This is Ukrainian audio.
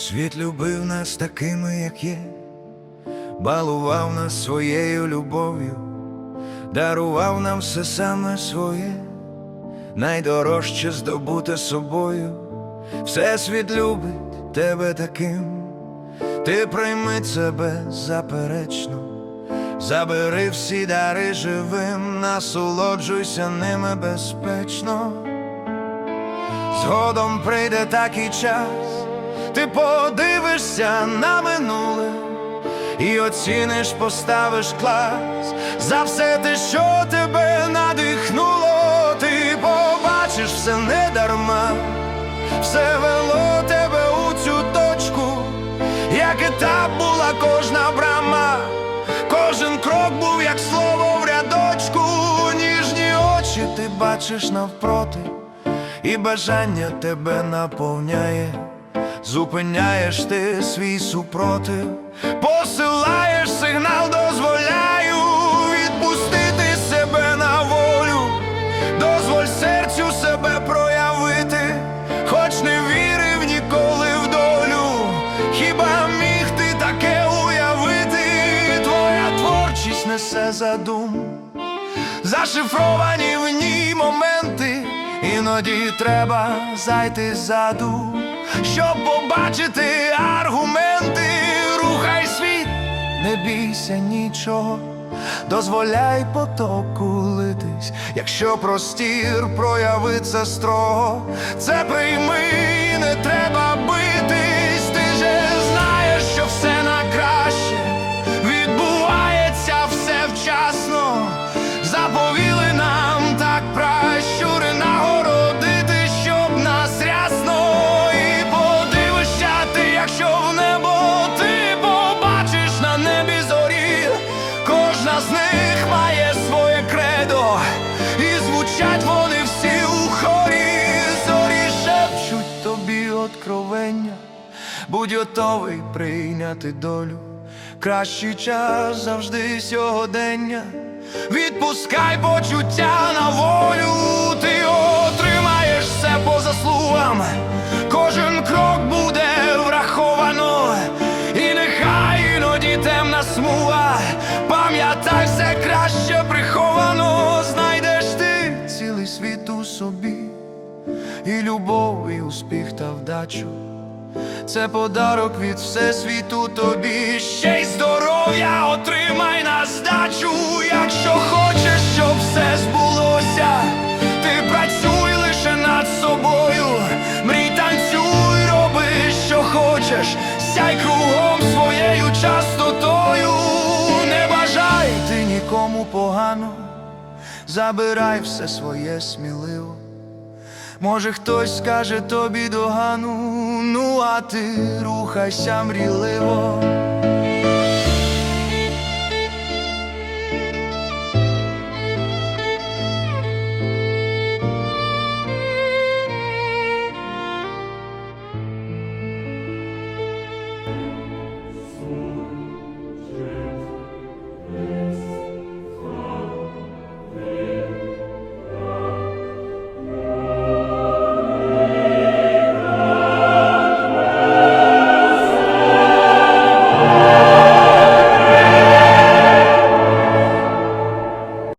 Світ любив нас такими, як є, балував нас своєю любов'ю, дарував нам все саме своє, найдорожче здобуте собою, Всесвіт любить тебе таким, ти прийми це беззаперечно, забери всі дари живим, насолоджуйся ними безпечно. Згодом прийде такий час, ти подивишся на минуле і оціниш, поставиш клас. За все те, що тебе надихнуло, ти побачиш все не дарма, все вело тебе у цю точку, як етап була кожна брама, кожен крок був, як слово в рядочку, ніжні очі ти бачиш навпроти і бажання тебе наповняє, зупиняєш ти свій супротив, посилаєш сигнал, дозволяю відпустити себе на волю, дозволь серцю себе проявити, хоч не вірив ніколи в долю, хіба міг ти таке уявити, твоя творчість несе задум. Зашифровані в ній моменти, іноді треба зайти ззаду, щоб побачити аргументи, рухай світ, не бійся нічого, дозволяй потоку литись, якщо простір проявиться строго, це з них має своє кредо, і звучать вони всі у хорі, зорі шепчуть тобі откровення, будь готовий прийняти долю. Кращий час завжди сьогодення. Відпускай почуття на волю, ти отримаєш все по заслугам, краще приховано, знайдеш ти. Цілий світ у собі, і любов, і успіх та вдачу. Це подарок від всесвіту тобі, ще й здоров'я отримай на здачу, якщо хочеш, щоб все збулося, ти працюй лише над собою, мрій, танцюй, роби, що хочеш, сяй кругом своєю частотою, нікому погано, забирай все своє сміливо. Може, хтось скаже тобі догану, ну а ти рухайся мрійливо.